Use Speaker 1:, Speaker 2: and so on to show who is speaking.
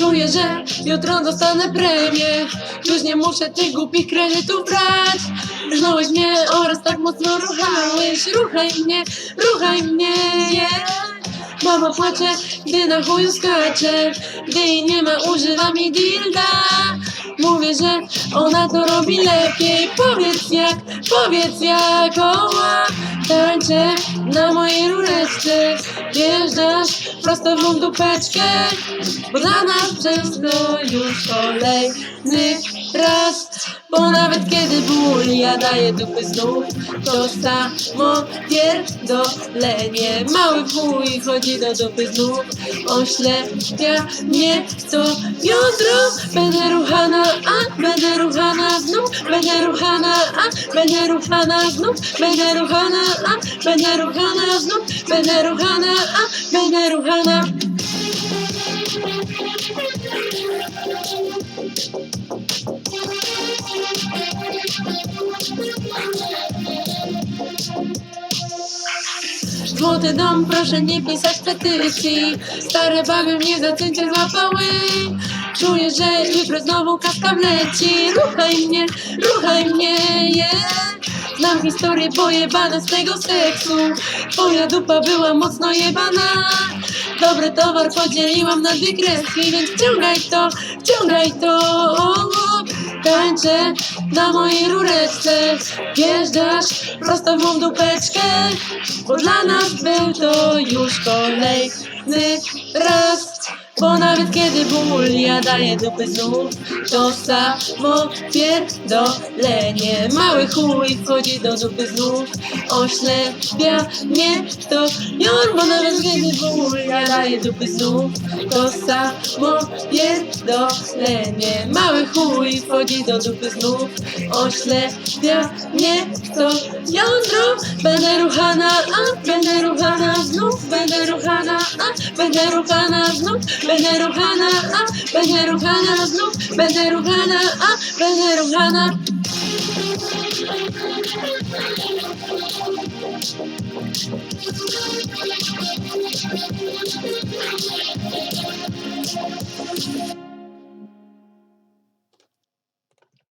Speaker 1: Czuję, że jutro dostanę premię. Już nie muszę tych głupich kredytów brać. Znałeś mnie oraz tak mocno ruchałeś. Ruchaj mnie, ruchaj mnie, yeah. Mama płacze, gdy na chuju skacze. Gdy jej nie ma, używa mi dilda. Mówię, że ona to robi lepiej. Powiedz jak, powiedz jak Oła, tańczę na mojej rureczce. Wjeżdżasz prosto w mą dupeczkę Bo dla nas przez to już kolejny raz. Bo nawet kiedy ból ja daję dupy znów. To samo pierdolenie. Mały chuj chodzi do dupy znów. Oślepia mnie co jutro Będę ruchana, a będę ruchana Będę ruchana, a? Będę ruchana znów. Będę ruchana, a? Będę ruchana znów. Będę ruchana, a? Będę ruchana. Złoty dom, proszę nie pisać petycji. Stare baby mnie za cięcie złapały Czuję, że jutro znowu kaska wleci. Ruchaj mnie, ruchaj mnie, yeah. Znam historię pojebane z tego seksu. Twoja dupa była mocno jebana. Dobry towar podzieliłam na dwie kreski Więc wciągaj to, wciągaj to. Tańczę na mojej rureczce. Wjeżdżasz prosto w mą dupeczkę. Bo dla nas był to już kolejny raz kiedy ból ja daję dupy znów To samo pierdolenie Mały chuj wchodzi do dupy znów Oślepia mnie to jor Bo nawet kiedy ból ja daję dupy znów To samo pierdolenie Mały chuj wchodzi do dupy znów. Oślepia mnie to jądro Będę ruchana, a będę ruchana znów Będę ruchana, a będę ruchana znów Będę ruchana, a będę ruchana znów Będę ruchana, a będę ruchana